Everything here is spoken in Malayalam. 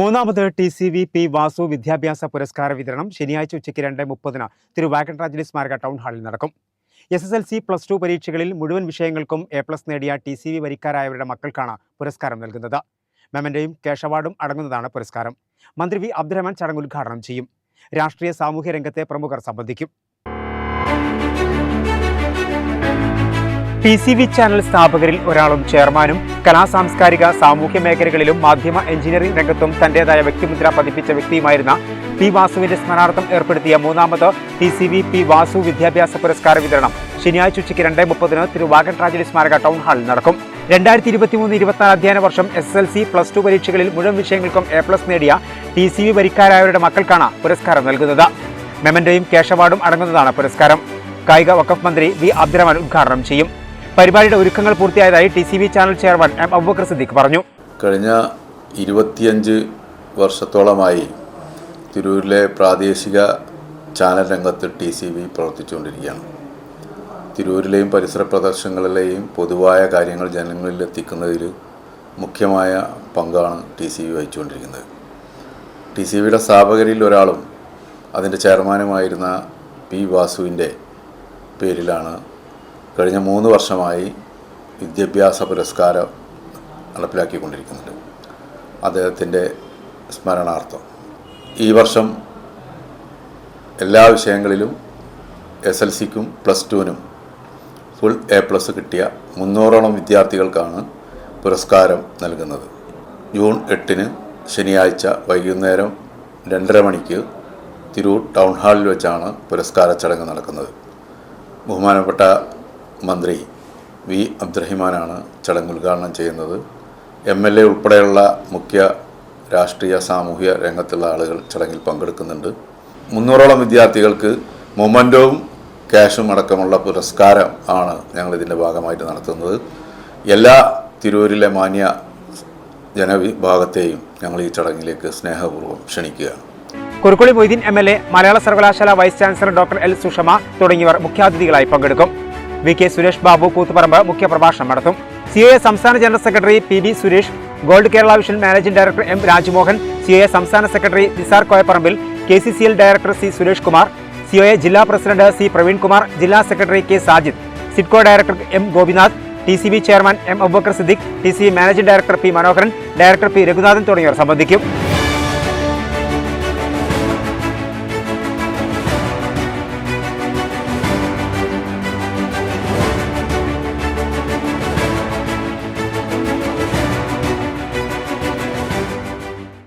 മൂന്നാമത് T C V P Vasu വിദ്യാഭ്യാസ പുരസ്കാര വിതരണം. ശനിയാഴ്ച ഉച്ചയ്ക്ക് രണ്ട് മുപ്പതിന് തിരുവാക്കൻട്രാജലി സ്മാരക ടൗൺ ഹാളിൽ നടക്കും. S S L C plus two പരീക്ഷകളിൽ മുഴുവൻ വിഷയങ്ങൾക്കും എ പ്ലസ് നേടിയ ടി സി വി വരിക്കാരായവരുടെ മക്കൾക്കാണ് പുരസ്കാരം നൽകുന്നത്. മെമന്റയും ക്യാഷ് അവാർഡും അടങ്ങുന്നതാണ് പുരസ്കാരം. മന്ത്രി വി അബ്ദുറഹ്മാൻ ചടങ്ങ് ഉദ്ഘാടനം ചെയ്യും. രാഷ്ട്രീയ സാമൂഹ്യ രംഗത്തെ പ്രമുഖർ സംബന്ധിക്കും. ടി സി വി ചാനൽ സ്ഥാപകരിൽ ഒരാളും ചെയർമാനും. കലാ സാംസ്കാരിക സാമൂഹ്യ മേഖലകളിലും മാധ്യമ എഞ്ചിനീയറിംഗ് രംഗത്തും തന്റേതായ വ്യക്തിമുദ്ര പതിപ്പിച്ച വ്യക്തിയുമായിരുന്ന പി വാസുവിന്റെ സ്മരണാർത്ഥം ഏർപ്പെടുത്തിയ മൂന്നാമത് T C V P Vasu വിദ്യാഭ്യാസ പുരസ്കാര വിതരണം. ശനിയാഴ്ച ഉച്ചയ്ക്ക് രണ്ടേ മുപ്പതിന് തിരുവാഗൻ ട്രാജഡി സ്മാരക ടൗൺ ഹാളിൽ നടക്കും. രണ്ടായിരത്തി ഇരുപത്തിമൂന്ന് ഇരുപത്തിനാല് അധ്യയന വർഷം S L C plus two പരീക്ഷകളിൽ മുഴുവൻ വിഷയങ്ങൾക്കും എ പ്ലസ് നേടിയ ടി സി വി വരിക്കാരായവരുടെ മക്കൾക്കാണ് പുരസ്കാരം നൽകുന്നത്. മെമന്റോയും കേശവാർഡും അടങ്ങുന്നതാണ് പുരസ്കാരം. കായിക വഖഫ് മന്ത്രി വി അബ്ദുറഹ്മാൻ ഉദ്ഘാടനം ചെയ്യും. പരിപാടിയുടെ ഒരുക്കങ്ങൾ പൂർത്തിയായതായി T C B channel chairman M Abubakar Siddique പറഞ്ഞു. കഴിഞ്ഞ ഇരുപത്തിയഞ്ച് വർഷത്തോളമായി തിരൂരിലെ പ്രാദേശിക ചാനൽ രംഗത്ത് ടി സി ബി പ്രവർത്തിച്ചുകൊണ്ടിരിക്കുകയാണ്. തിരൂരിലെയും പരിസര പ്രദേശങ്ങളിലെയും പൊതുവായ കാര്യങ്ങൾ ജനങ്ങളിൽ എത്തിക്കുന്നതിൽ മുഖ്യമായ പങ്കാണ് ടി സി ബി വഹിച്ചുകൊണ്ടിരിക്കുന്നത്. ടി സി ബിയുടെ സ്ഥാപകരിൽ ഒരാളും അതിന്റെ ചെയർമാനുമായിരുന്ന പി വാസുവിന്റെ പേരിലാണ് കഴിഞ്ഞ മൂന്ന് വർഷമായി വിദ്യാഭ്യാസ പുരസ്കാരം നടപ്പിലാക്കിക്കൊണ്ടിരിക്കുന്നുണ്ട്. അദ്ദേഹത്തിന്റെ സ്മരണാർത്ഥം. ഈ വർഷം എല്ലാ വിഷയങ്ങളിലും എസ് എൽ സിക്കും പ്ലസ് ടുവിനും ഫുൾ എ പ്ലസ് കിട്ടിയ മുന്നൂറോളം വിദ്യാർത്ഥികൾക്കാണ് പുരസ്കാരം നൽകുന്നത്. ജൂൺ എട്ടിന് ശനിയാഴ്ച വൈകുന്നേരം രണ്ടര മണിക്ക് തിരൂർ ടൗൺ ഹാളിൽ വെച്ചാണ് പുരസ്കാര ചടങ്ങ് നടക്കുന്നത്. ബഹുമാനപ്പെട്ട മന്ത്രി വി അബ്ദുറഹിമാനാണ് ചടങ്ങ് ഉദ്ഘാടനം ചെയ്യുന്നത്. എം എൽ എ ഉൾപ്പെടെയുള്ള മുഖ്യ രാഷ്ട്രീയ സാമൂഹ്യ രംഗത്തുള്ള ആളുകൾ ചടങ്ങിൽ പങ്കെടുക്കുന്നുണ്ട്. മുന്നൂറോളം വിദ്യാർത്ഥികൾക്ക് മൊമന്റോവും ക്യാഷും അടക്കമുള്ള പുരസ്കാരം ആണ് ഞങ്ങൾ ഇതിന്റെ ഭാഗമായിട്ട് നടത്തുന്നത്. എല്ലാ തിരൂരിലെ മാന്യ ജനവിഭാഗത്തെയും ഞങ്ങൾ ഈ ചടങ്ങിലേക്ക് സ്നേഹപൂർവം ക്ഷണിക്കുക Kurukkuli Moideen M L A മലയാള സർവകലാശാല vice chancellor doctor L Sushama തുടങ്ങിയവർ മുഖ്യാതിഥികളായി പങ്കെടുക്കും. വി കെ സുരേഷ് ബാബു കൂത്തുപറമ്പ് മുഖ്യപ്രഭാഷണം നടത്തും. സി എ സംസ്ഥാന general secretary P B Suresh gold Kerala vision managing director M Rajmohan C A സംസ്ഥാന secretary Nisar Koyapparambil K C C L director C Suresh Kumar C O A ജില്ലാ പ്രസിഡന്റ് സി പ്രവീൺ കുമാർ ജില്ലാ secretary K Sajid SIDCO director M Gopinath T C B chairman M Abubacker Siddique T C managing director P Manoharan director P Raghunathan തുടങ്ങിയവർ സംബന്ധിക്കും.